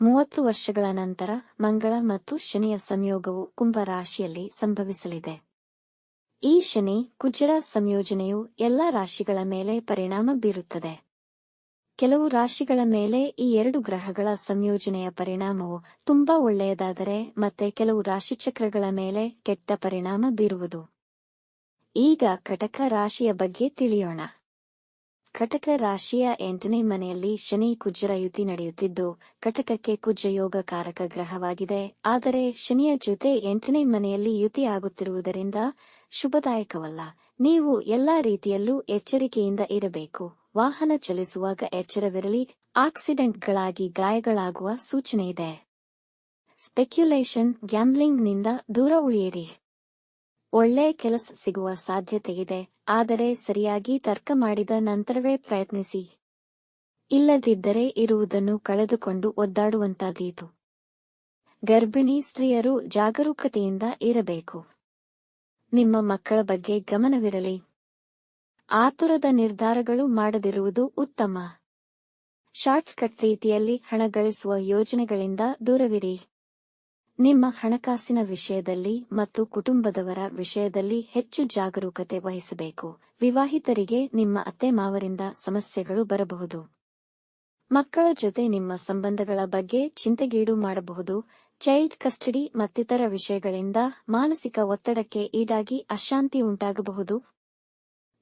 ಮೂವತ್ತು ವರ್ಷಗಳ ನಂತರ ಮಂಗಳ ಮತ್ತು ಶನಿಯ ಸಂಯೋಗವು ಕುಂಭ ರಾಶಿಯಲ್ಲಿ ಸಂಭವಿಸಲಿದೆ. ಈ ಶನಿ ಕುಜರ ಸಂಯೋಜನೆಯು ಎಲ್ಲ ರಾಶಿಗಳ ಮೇಲೆ ಪರಿಣಾಮ ಬೀರುತ್ತದೆ. ಕೆಲವು ರಾಶಿಗಳ ಮೇಲೆ ಈ ಎರಡು ಗ್ರಹಗಳ ಸಂಯೋಜನೆಯ ಪರಿಣಾಮವು ತುಂಬಾ ಒಳ್ಳೆಯದಾದರೆ ಮತ್ತೆ ಕೆಲವು ರಾಶಿಚಕ್ರಗಳ ಮೇಲೆ ಕೆಟ್ಟ ಪರಿಣಾಮ ಬೀರುವುದು. ಈಗ ಕಟಕ ರಾಶಿಯ ಬಗ್ಗೆ ತಿಳಿಯೋಣ. ಕಟಕ ರಾಶಿಯ ಎಂಟನೇ ಮನೆಯಲ್ಲಿ ಶನಿ ಕುಜರ ಯುತಿ ನಡೆಯುತ್ತಿದ್ದು, ಕಟಕಕ್ಕೆ ಕುಜ ಯೋಗ ಕಾರಕ ಗ್ರಹವಾಗಿದೆ. ಆದರೆ ಶನಿಯ ಜೊತೆ ಎಂಟನೇ ಮನೆಯಲ್ಲಿ ಯುತಿ ಆಗುತ್ತಿರುವುದರಿಂದ ಶುಭದಾಯಕವಲ್ಲ. ನೀವು ಎಲ್ಲಾ ರೀತಿಯಲ್ಲೂ ಎಚ್ಚರಿಕೆಯಿಂದ ಇರಬೇಕು. ವಾಹನ ಚಲಿಸುವಾಗ ಎಚ್ಚರವಿರಲಿ. ಆಕ್ಸಿಡೆಂಟ್ಗಳಾಗಿ ಗಾಯಗಳಾಗುವ ಸೂಚನೆ ಇದೆ. ಸ್ಪೆಕ್ಯುಲೇಷನ್, ಗ್ಯಾಂಬ್ಲಿಂಗ್ನಿಂದ ದೂರ ಉಳಿಯಿರಿ. ಒಳ್ಳೆ ಕೆಲಸ ಸಿಗುವ ಸಾಧ್ಯತೆ ಇದೆ ಆದರೆ ಸರಿಯಾಗಿ ತರ್ಕ ಮಾಡಿದ ನಂತರವೇ ಪ್ರಯತ್ನಿಸಿ. ಇಲ್ಲದಿದ್ದರೆ ಇರುವುದನ್ನು ಕಳೆದುಕೊಂಡು ಒದ್ದಾಡುವಂತಾದೀತು. ಗರ್ಭಿಣಿ ಸ್ತ್ರೀಯರು ಜಾಗರೂಕತೆಯಿಂದ ಇರಬೇಕು. ನಿಮ್ಮ ಮಕ್ಕಳ ಬಗ್ಗೆ ಗಮನವಿರಲಿ. ಆತುರದ ನಿರ್ಧಾರಗಳು ಮಾಡದಿರುವುದು ಉತ್ತಮ. ಶಾರ್ಟ್ಕಟ್ ರೀತಿಯಲ್ಲಿ ಹಣ ಗಳಿಸುವ ಯೋಜನೆಗಳಿಂದ ದೂರವಿರಿ. ನಿಮ್ಮ ಹಣಕಾಸಿನ ವಿಷಯದಲ್ಲಿ ಮತ್ತು ಕುಟುಂಬದವರ ವಿಷಯದಲ್ಲಿ ಹೆಚ್ಚು ಜಾಗರೂಕತೆ ವಹಿಸಬೇಕು. ವಿವಾಹಿತರಿಗೆ ನಿಮ್ಮ ಅತ್ತೆ ಮಾವರಿಂದ ಸಮಸ್ಯೆಗಳು ಬರಬಹುದು. ಮಕ್ಕಳ ಜೊತೆ ನಿಮ್ಮ ಸಂಬಂಧಗಳ ಬಗ್ಗೆ ಚಿಂತೆಗೀಡು ಮಾಡಬಹುದು. ಚೈಲ್ಡ್ ಕಸ್ಟಡಿ ಮತ್ತಿತರ ವಿಷಯಗಳಿಂದ ಮಾನಸಿಕ ಒತ್ತಡಕ್ಕೆ ಈಡಾಗಿ ಅಶಾಂತಿ ಉಂಟಾಗಬಹುದು.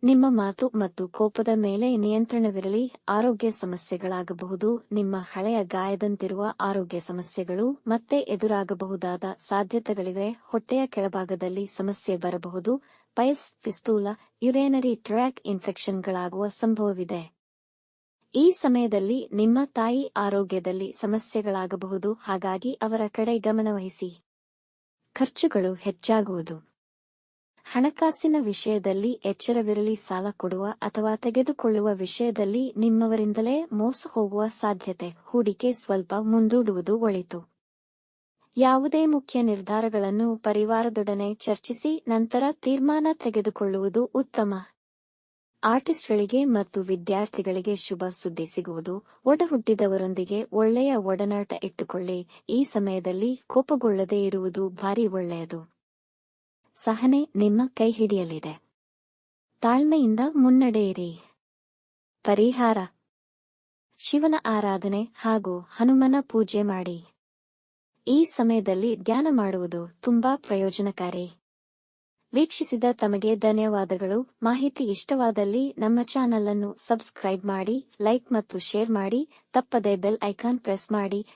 ನಿಮ್ಮ ಮಾತು ಮತ್ತು ಕೋಪದ ಮೇಲೆ ನಿಯಂತ್ರಣವಿರಲಿ, ಆರೋಗ್ಯ ಸಮಸ್ಯೆಗಳಾಗಬಹುದು, ನಿಮ್ಮ ಹಳೆಯ ಗಾಯದಂತಿರುವ ಆರೋಗ್ಯ ಸಮಸ್ಯೆಗಳು ಮತ್ತೆ ಎದುರಾಗಬಹುದಾದ ಸಾಧ್ಯತೆಗಳಿವೆ, ಹೊಟ್ಟೆಯ ಕೆಳಭಾಗದಲ್ಲಿ ಸಮಸ್ಯೆ ಬರಬಹುದು ಪೈಸ್ ಪಿಸ್ತೂಲ, ಯುರೇನರಿ ಟ್ರ್ಯಾಕ್ ಇನ್ಫೆಕ್ಷನ್ಗಳಾಗುವ ಸಂಭವವಿದೆ. ಈ ಸಮಯದಲ್ಲಿ ನಿಮ್ಮ ತಾಯಿ ಆರೋಗ್ಯದಲ್ಲಿ ಸಮಸ್ಯೆಗಳಾಗಬಹುದು, ಹಾಗಾಗಿ ಅವರ ಕಡೆ ಗಮನವಹಿಸಿ. ಖರ್ಚುಗಳು ಹೆಚ್ಚಾಗುವುದು. ಹಣಕಾಸಿನ ವಿಷಯದಲ್ಲಿ ಎಚ್ಚರವಿರಲಿ, ಸಾಲ ಕೊಡುವ ಅಥವಾ ತೆಗೆದುಕೊಳ್ಳುವ ವಿಷಯದಲ್ಲಿ ನಿಮ್ಮವರಿಂದಲೇ ಮೋಸ ಹೋಗುವ ಸಾಧ್ಯತೆ. ಹೂಡಿಕೆ ಸ್ವಲ್ಪ ಮುಂದೂಡುವುದು ಒಳಿತು. ಯಾವುದೇ ಮುಖ್ಯ ನಿರ್ಧಾರಗಳನ್ನು ಪರಿವಾರದೊಡನೆ ಚರ್ಚಿಸಿ, ನಂತರ ತೀರ್ಮಾನ ತೆಗೆದುಕೊಳ್ಳುವುದು ಉತ್ತಮ. ಆರ್ಟಿಸ್ಟ್ಗಳಿಗೆ ಮತ್ತು ವಿದ್ಯಾರ್ಥಿಗಳಿಗೆ ಶುಭ ಸುದ್ದಿ ಸಿಗುವುದು. ಒಡಹುಟ್ಟಿದವರೊಂದಿಗೆ ಒಳ್ಳೆಯ ಒಡನಾಟ ಇಟ್ಟುಕೊಳ್ಳಿ. ಈ ಸಮಯದಲ್ಲಿ ಕೋಪಗೊಳ್ಳದೇ ಇರುವುದು ಭಾರಿ ಒಳ್ಳೆಯದು. ಸಹನೆ ನಿಮ್ಮ ಕೈ ಹಿಡಿಯಲಿದೆ. ತಾಳ್ಮೆಯಿಂದ ಮುನ್ನಡೆಯಿರಿ. ಪರಿಹಾರ. ಶಿವನ ಆರಾಧನೆ ಹಾಗೂ ಹನುಮನ ಪೂಜೆ ಮಾಡಿ. ಈ ಸಮಯದಲ್ಲಿ ಧ್ಯಾನ ಮಾಡುವುದು ತುಂಬಾ ಪ್ರಯೋಜನಕಾರಿ. ವೀಕ್ಷಿಸಿದ ತಮಗೆ ಧನ್ಯವಾದಗಳು. ಮಾಹಿತಿ ಇಷ್ಟವಾದಲ್ಲಿ ನಮ್ಮ ಚಾನಲ್ ಅನ್ನು ಸಬ್ಸ್ಕ್ರೈಬ್ ಮಾಡಿ, ಲೈಕ್ ಮತ್ತು ಶೇರ್ ಮಾಡಿ, ತಪ್ಪದೆ ಬೆಲ್ ಐಕಾನ್ ಪ್ರೆಸ್ ಮಾಡಿ.